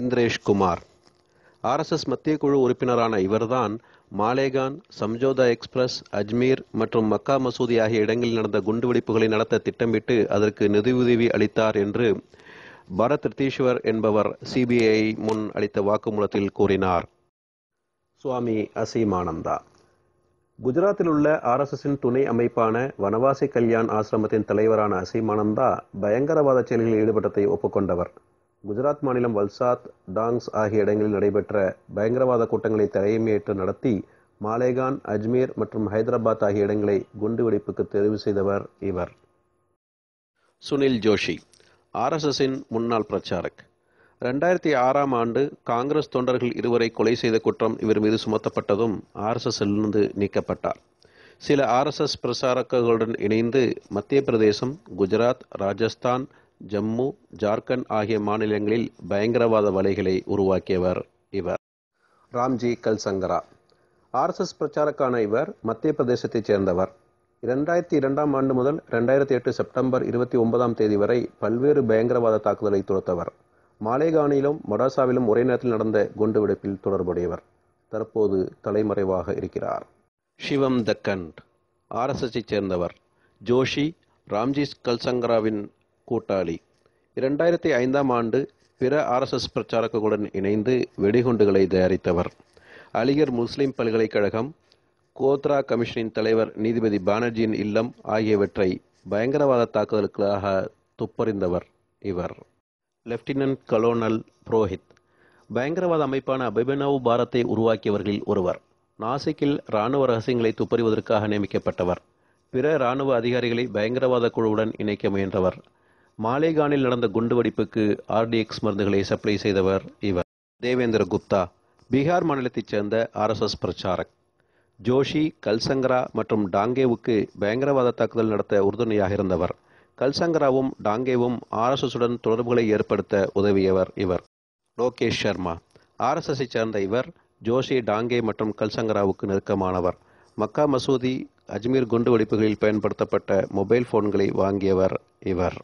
இந்திரேஷ் Kumar RSS மத்திய குழு உறுப்பினரான இவர்தான் மாலேகான் சம்ஜோதா எக்ஸ்பிரஸ் அஜ்மீர் மற்றும் மக்கா மசூதி ஆகிய இடங்களில் நடந்த குண்டுவெடிப்புகளை நடத்த திட்டமிட்டு அதற்கு நிதியுதவி அளித்தார் என்று பரத் ரித்தீஸ்வர் என்பவர் சிபிஐ முன் அளித்த வாக்குமூலத்தில் கூறினார். சுவாமி அசீமானந்தா. குஜராத்தில் உள்ள ஆர்எஸ்எஸின் துணை அமைப்பான வனவாசி கல்யாண் ஆசிரமத்தின் தலைவரான அசீமானந்தா பயங்கரவாத செயல்களில் ஈடுபட்டதை ஒப்புக்கொண்டவர். குஜராத் மாநிலம் வல்சாத் டாங்ஸ் ஆகிய இடங்களில் நடைபெற்ற பயங்கரவாத கூட்டங்களை தலைமையேற்று நடத்தி மாலேகான் அஜ்மீர் மற்றும் ஹைதராபாத் ஆகிய இடங்களை குண்டுவெடிப்புக்கு தெரிவு செய்தவர் இவர். சுனில் ஜோஷி ஆர்எஸ்எஸின் முன்னாள் பிரச்சாரக். ரெண்டாயிரத்தி ஆறாம் ஆண்டு காங்கிரஸ் தொண்டர்கள் இருவரை கொலை செய்த குற்றம் இவர் மீது சுமத்தப்பட்டதும் ஆர்எஸ்எஸ்ஸிலிருந்து நீக்கப்பட்டார். சில ஆர்எஸ்எஸ் பிரசாரகர்களுடன் இணைந்து மத்திய பிரதேசம் குஜராத் ராஜஸ்தான் ஜம்மு ஜார்க்கண்ட் ஆகிய மாநிலங்களில் பயங்கரவாத வலைகளை உருவாக்கியவர் இவர். ராம்ஜி கல்சங்கரா. ஆர்எஸ்எஸ் பிரச்சாரக்கான இவர் மத்திய பிரதேசத்தைச் சேர்ந்தவர். இரண்டாயிரத்தி இரண்டாம் ஆண்டு முதல் ரெண்டாயிரத்தி எட்டு செப்டம்பர் இருபத்தி ஒன்பதாம் தேதி வரை பல்வேறு பயங்கரவாத தாக்குதலை தொடுத்தவர் மாலேகானிலும் மொடாசாவிலும் ஒரே நேரத்தில் நடந்த குண்டுவெடிப்பில் தொடர்புடையவர். தற்போது தலைமறைவாக இருக்கிறார். சிவம் தக்கண்ட். ஆர்எஸ்எஸ்ஐ சேர்ந்தவர். ஜோஷி ராம்ஜி கல்சங்கராவின் கூட்டாளி. இரண்டாயிரத்தி ஐந்தாம் ஆண்டு பிற ஆர்எஸ்எஸ் பிரச்சாரகர்களுடன் இணைந்து வெடிகுண்டுகளை தயாரித்தவர். அலிகர் முஸ்லிம் பல்கலைக்கழகம் கோத்ரா கமிஷனின் தலைவர் நீதிபதி பானர்ஜியின் இல்லம் ஆகியவற்றை பயங்கரவாத தாக்குதலுக்காக துப்பறிந்தவர் இவர். Lieutenant colonel Purohit. பயங்கரவாத அமைப்பான அபிபனவ் பாரத்தை உருவாக்கியவர்களில் ஒருவர். நாசிக்கில் இராணுவ ரகசியங்களை துப்பறிவதற்காக நியமிக்கப்பட்டவர். பிற இராணுவ அதிகாரிகளை பயங்கரவாத குழுவுடன் இணைக்க முயன்றவர். மாலேகானில் நடந்த குண்டுவெடிப்புக்கு ஆர்டிஎக்ஸ் மருந்துகளை சப்ளை செய்தவர் இவர். தேவேந்திர குப்தா பீகார் மாநிலத்தைச் சேர்ந்த ஆர்எஸ்எஸ் பிரச்சாரக். ஜோஷி கல்சங்கரா மற்றும் டாங்கேவுக்கு பயங்கரவாத தாக்குதல் நடத்த உறுதுணையாக இருந்தவர். கல்சங்கராவும் டாங்கேவும் ஆர்எஸ்எஸுடன் தொடர்புகளை ஏற்படுத்த உதவியவர் இவர். லோகேஷ் சர்மா ஆர்எஸ்எஸை சேர்ந்த இவர் ஜோஷி டாங்கே மற்றும் கல்சங்கராவுக்கு நெருக்கமானவர். மக்கா மசூதி அஜ்மீர் குண்டு வெடிப்புகளில் பயன்படுத்தப்பட்ட மொபைல் ஃபோன்களை வாங்கியவர் இவர்.